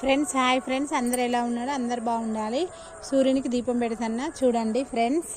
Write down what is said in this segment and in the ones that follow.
Friends hi friends అందరు ఎలా ఉన్నారో? అందరు బాగుండాలి. సూర్యునికి దీపం పెడుతున్నా. చూడండి ఫ్రెండ్స్.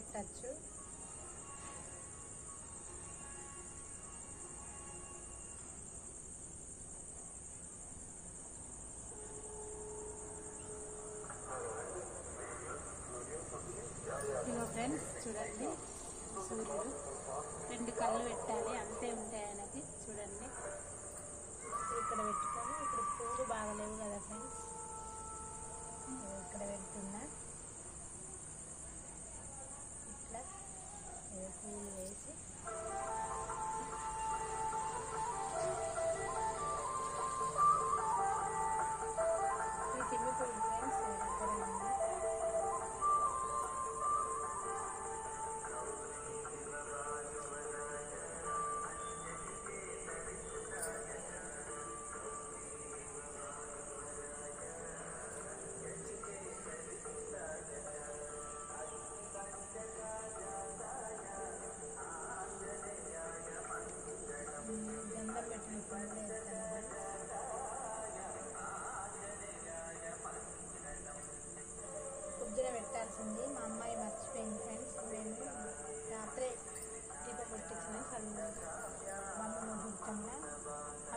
పెట్టచ్చు. ఇదిగో ఫ్రెండ్స్ చూడండి. సూర్యుడు రెండు కళ్ళు పెట్టాలి అంతే ఉంటాయి ఆయనకి చూడండి. ఇక్కడ పెట్టుకొని ఇప్పుడు పూలు బాగలేవు కదా ఫ్రెండ్స్. ఇక్కడ పెడుతున్నా. Anyway.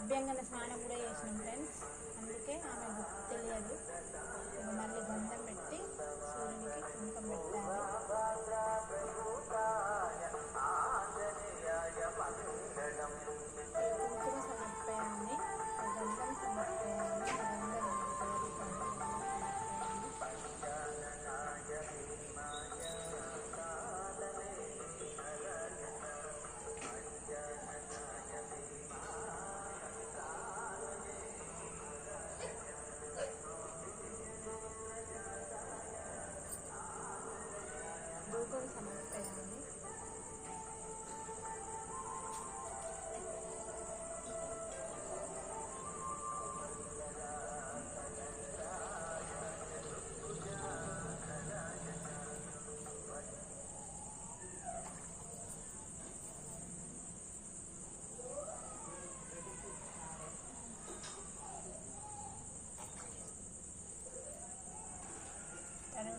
అభ్యంగన స్నానం కూడా చేసినాం.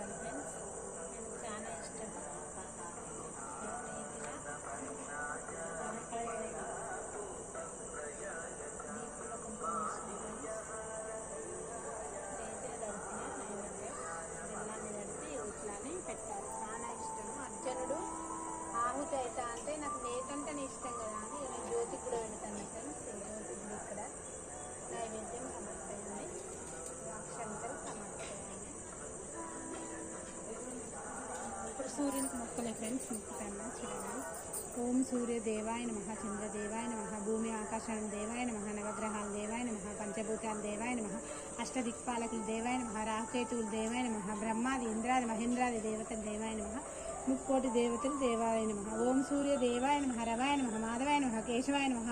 Gracias. సూర్యునికి మొక్కలే ఫ్రెండ్స్ మొక్కుతాను చూడండి. ఓం సూర్య దేవాయ నమ చంద్ర దేవాయ నమ భూమి ఆకాశాల దేవాయ నమ నవగ్రహాల దేవాయ నమ పంచభూతాల దేవాయ నమ అష్టదిక్పాలకులు దేవాయ నమ రాకేతువులు దేవాయ నమ బ్రహ్మాది ఇంద్రాది మహేంద్రాది దేవతలు దేవాయ నమ ముక్కోటి దేవతలు దేవాలయ నమ. ఓం సూర్య దేవాయ నమ రవాయ నమ మాధవాయ నమ కేశవాయ నమ.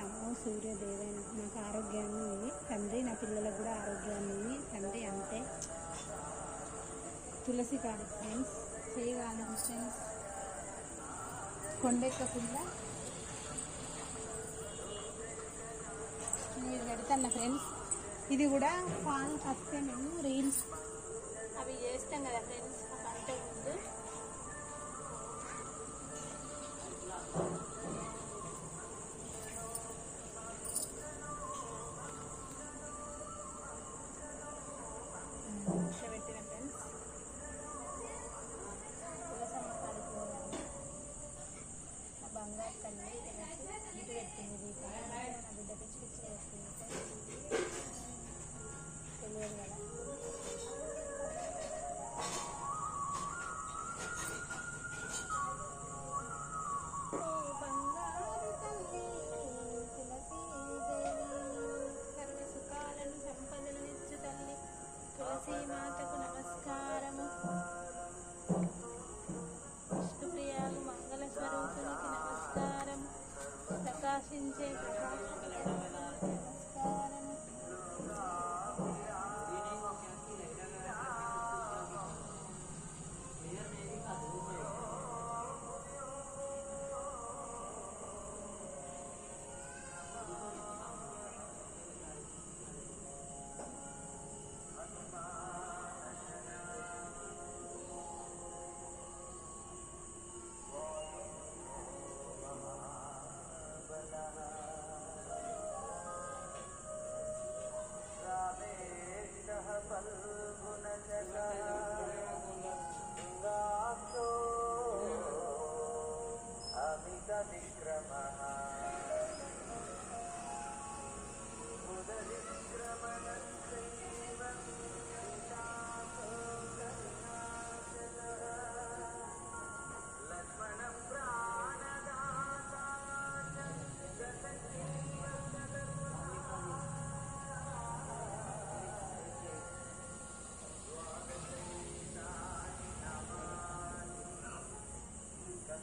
నమో సూర్య దేవాయ నాకు ఆరోగ్యాన్ని తండ్రి నా పిల్లలకు కూడా ఆరోగ్యాన్ని తండ్రి అంతే. తులసి కాదు ఫ్రెండ్స్. చేయగలను ఫ్రెండ్స్. కొండెక్కకుండా మీరు పెడతాను ఫ్రెండ్స్. ఇది కూడా ఫాన్ ఫస్ట్ మేము రీల్స్. అవి చేస్తాం కదా ఫ్రెండ్స్.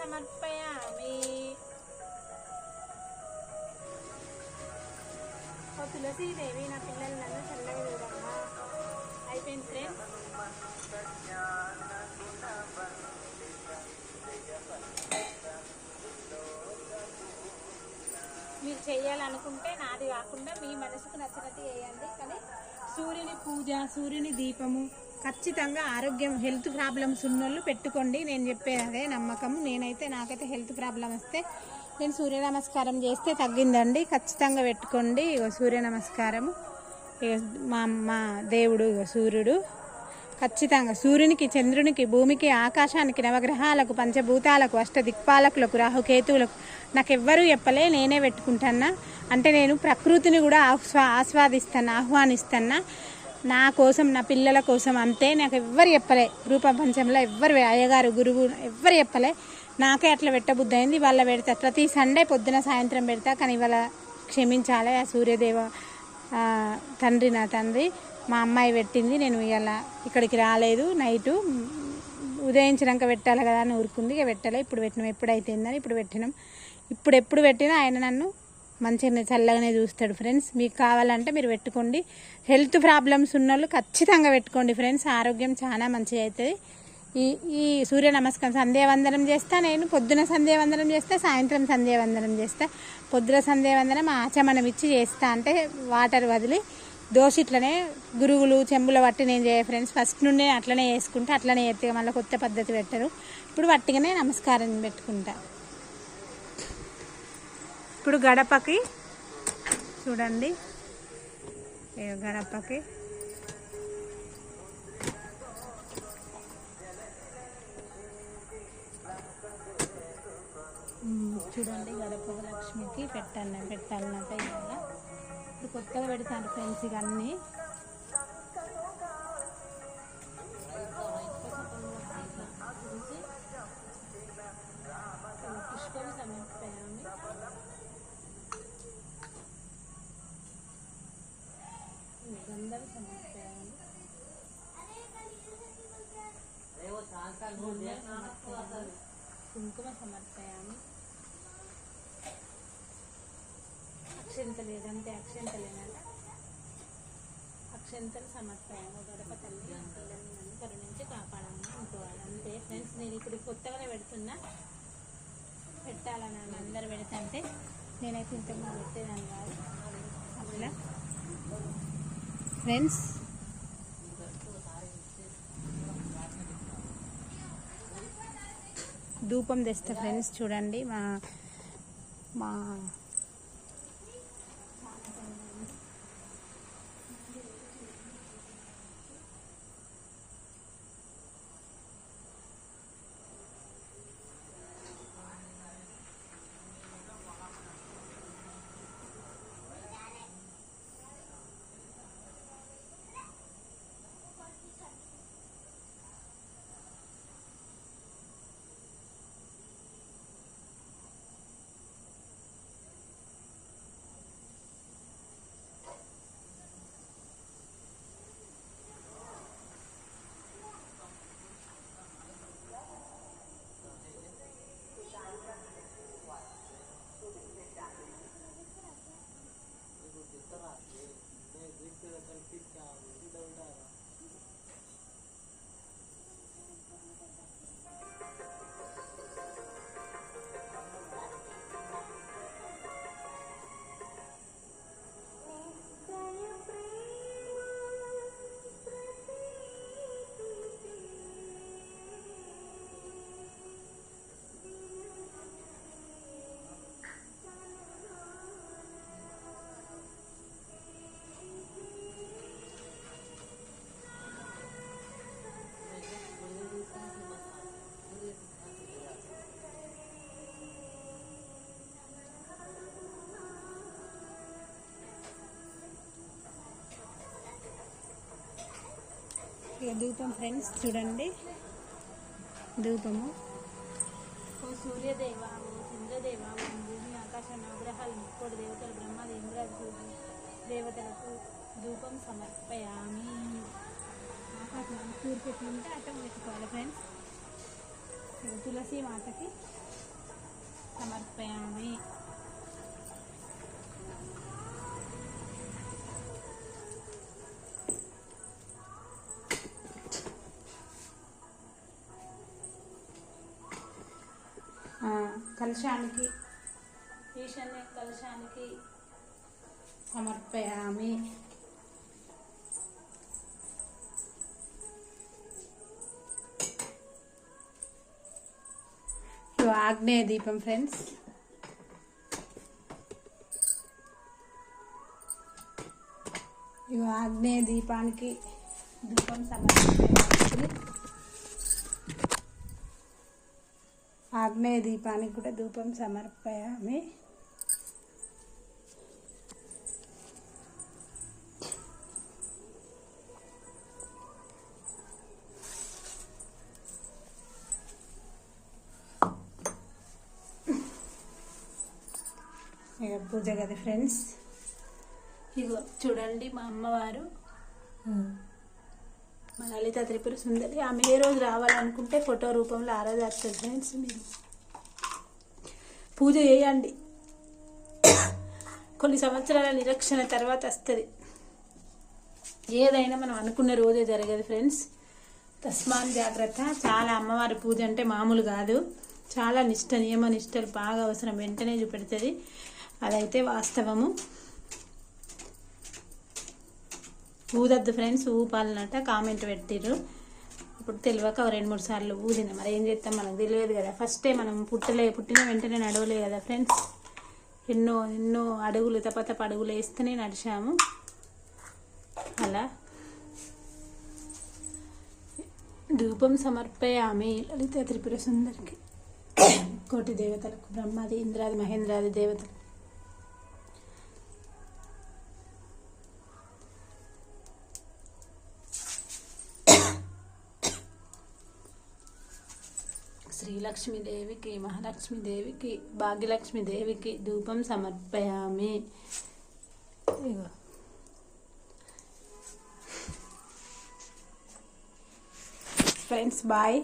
సమర్పయామి ఓ తులసీదేవి నా పిల్లలు నన్ను చల్లగా చూడమ్మా అయిపోయింది ఫ్రెండ్స్. మీరు చేయాలనుకుంటే నాది కాకుండా మీ మనసుకు నచ్చినట్టు చేయండి కానీ సూర్యుని పూజ సూర్యుని దీపము ఖచ్చితంగా ఆరోగ్యం హెల్త్ ప్రాబ్లమ్స్ ఉన్నోళ్ళు పెట్టుకోండి. నేను చెప్పేది అదే నమ్మకం. నేనైతే నాకైతే హెల్త్ ప్రాబ్లం వస్తే నేను సూర్య నమస్కారం చేస్తే తగ్గిందండి. ఖచ్చితంగా పెట్టుకోండి. ఇగో సూర్య నమస్కారము ఇగో మా మా దేవుడు ఇగో సూర్యుడు. ఖచ్చితంగా సూర్యునికి చంద్రునికి భూమికి ఆకాశానికి నవగ్రహాలకు పంచభూతాలకు అష్ట దిక్పాలకులకు రాహుకేతువులకు నాకెవ్వరూ చెప్పలే నేనే పెట్టుకుంటానా అంటే నేను ప్రకృతిని కూడా ఆస్వా ఆస్వాదిస్తాను ఆహ్వానిస్తాను నా కోసం నా పిల్లల కోసం అంతే. నాకు ఎవ్వరు చెప్పలే. రూపప్రపంచంలో ఎవ్వరు అయ్యగారు గురువు ఎవ్వరు చెప్పలే. నాకే అట్లా పెట్టబుద్ధి అయింది వాళ్ళ పెడతా ప్రతి సండే పొద్దున సాయంత్రం పెడతా కానీ ఇవాళ క్షమించాలి. ఆ సూర్యదేవ తండ్రి నా తండ్రి. మా అమ్మాయి పెట్టింది. నేను ఇవాళ ఇక్కడికి రాలేదు. నైటు ఉదయించినాక పెట్టాలి కదా అని ఊరుకుంది. ఇక పెట్టలే. ఇప్పుడు పెట్టినాం. ఎప్పుడైతే ఇప్పుడు పెట్టినాం. ఇప్పుడు ఎప్పుడు పెట్టినా ఆయన నన్ను మంచిగా చల్లగానే చూస్తాడు ఫ్రెండ్స్. మీకు కావాలంటే మీరు పెట్టుకోండి. హెల్త్ ప్రాబ్లమ్స్ ఉన్న వాళ్ళు ఖచ్చితంగా పెట్టుకోండి ఫ్రెండ్స్. ఆరోగ్యం చాలా మంచిగా అవుతుంది. ఈ ఈ సూర్య నమస్కారం సంధ్యావందనం చేస్తా నేను పొద్దున సంధ్యావందనం చేస్తా సాయంత్రం సంధ్యావందనం చేస్తా. పొద్దున సంధ్యావందనం ఆచమనం ఇచ్చి చేస్తా అంటే వాటర్ వదిలి దోశ ఇట్లనే గురుగులు చెంబుల పట్టి నేను చేయ ఫ్రెండ్స్. ఫస్ట్ నుండి అట్లనే చేసుకుంటా అట్లనే చేస్తే మళ్ళీ కొత్త పద్ధతి పెట్టరు. ఇప్పుడు వట్టిగానే నమస్కారం పెట్టుకుంటా. ఇప్పుడు గడపకి చూడండి. గడపకి? చూడండి గడప లక్ష్మికి పెట్టాలి పెట్టాలన్నట్టు ఇవాళ. ఇప్పుడు కొత్తగా పెడతాను ఫ్రెండ్స్ ఇవన్నీ. కుంకుమ సమర్పయామి. అక్షంత ఏదంటే అక్షంతలేనట. అక్షంతలు సమర్పయాము. గడప తల్లి పిల్లల్ని నన్ను కరుణించి కాపాడమని అనుకోవాలి. అంతే ఫ్రెండ్స్ నేను ఇప్పుడు కొత్తగానే పెడుతున్నా పెట్టాలని అందరు పెడతాంటే నేనైతే ఇంతకుముందు పెట్టేదాన్ని కాదు. అట్లా ఫ్రెండ్స్ ధూపం తెస్తా ఫ్రెండ్స్ చూడండి. మా మా ఇక ధూపం ఫ్రెండ్స్ చూడండి. ధూపము. ఓ సూర్యదేవ ఓ చంద్రదేవ ఓ భూమి ఆకాశ నవగ్రహాలు ముక్కోటి దేవతలు బ్రహ్మాది ఇంద్రాది దేవతలకు ధూపం సమర్పయామి. ఆకాశం తూర్పు ఎట్లుంటే అటం పెట్టుకోవాలి ఫ్రెండ్స్. తులసి మాతకి సమర్పయామి. కలశానికి ఈశాన్య కలశానికి సమర్పయామి ఇవి ఆగ్నేయ దీపం ఫ్రెండ్స్ ఇవి ఆగ్నేయ దీపానికి దీపం సమర్పించడానికి ఆగ్నేయ దీపానికి కూడా ధూపం సమర్పయామి. ఇక పూజ గది ఫ్రెండ్స్. ఇగో చూడండి మా అమ్మవారు. మా లలిత త్రిపుర సుందరి. ఆమె ఏ రోజు రావాలనుకుంటే ఫోటో రూపంలో ఆ రోజు వస్తుంది ఫ్రెండ్స్ మీరు. పూజ చేయండి. కొన్ని సంవత్సరాల నిరీక్షణ తర్వాత వస్తుంది. ఏదైనా మనం అనుకున్న రోజే జరగదు ఫ్రెండ్స్. తస్మాన్ జాగ్రత్త. చాలా అమ్మవారి పూజ అంటే మామూలు కాదు. చాలా నిష్ట నియమ నిష్టలు బాగా అవసరం. వెంటనే చూపెడుతుంది. అదైతే వాస్తవము. ఊదద్దు ఫ్రెండ్స్ ఊపాలన్నట కామెంట్ పెట్టిర్రు. ఇప్పుడు తెలియక రెండు మూడు సార్లు ఊదిన మరి ఏం చేస్తాం? మనకు తెలియదు కదా. ఫస్టే మనం పుట్టలే పుట్టిన వెంటనే నడవలే కదా ఫ్రెండ్స్ ఎన్నో ఎన్నో అడుగులు తప్ప తప్ప అడుగులు వేస్తేనే నడిచాము. అలా. ధూపం సమర్పయామి లలిత త్రిపుర సుందరికి. కోటి దేవతలకు బ్రహ్మాది ఇంద్రాది మహేంద్రాది దేవతలు శ్రీలక్ష్మీదేవికి మహాలక్ష్మీదేవికి భాగ్యలక్ష్మీదేవికి ధూపం సమర్పయామి ఇగో ఫ్రెండ్స్ బాయ్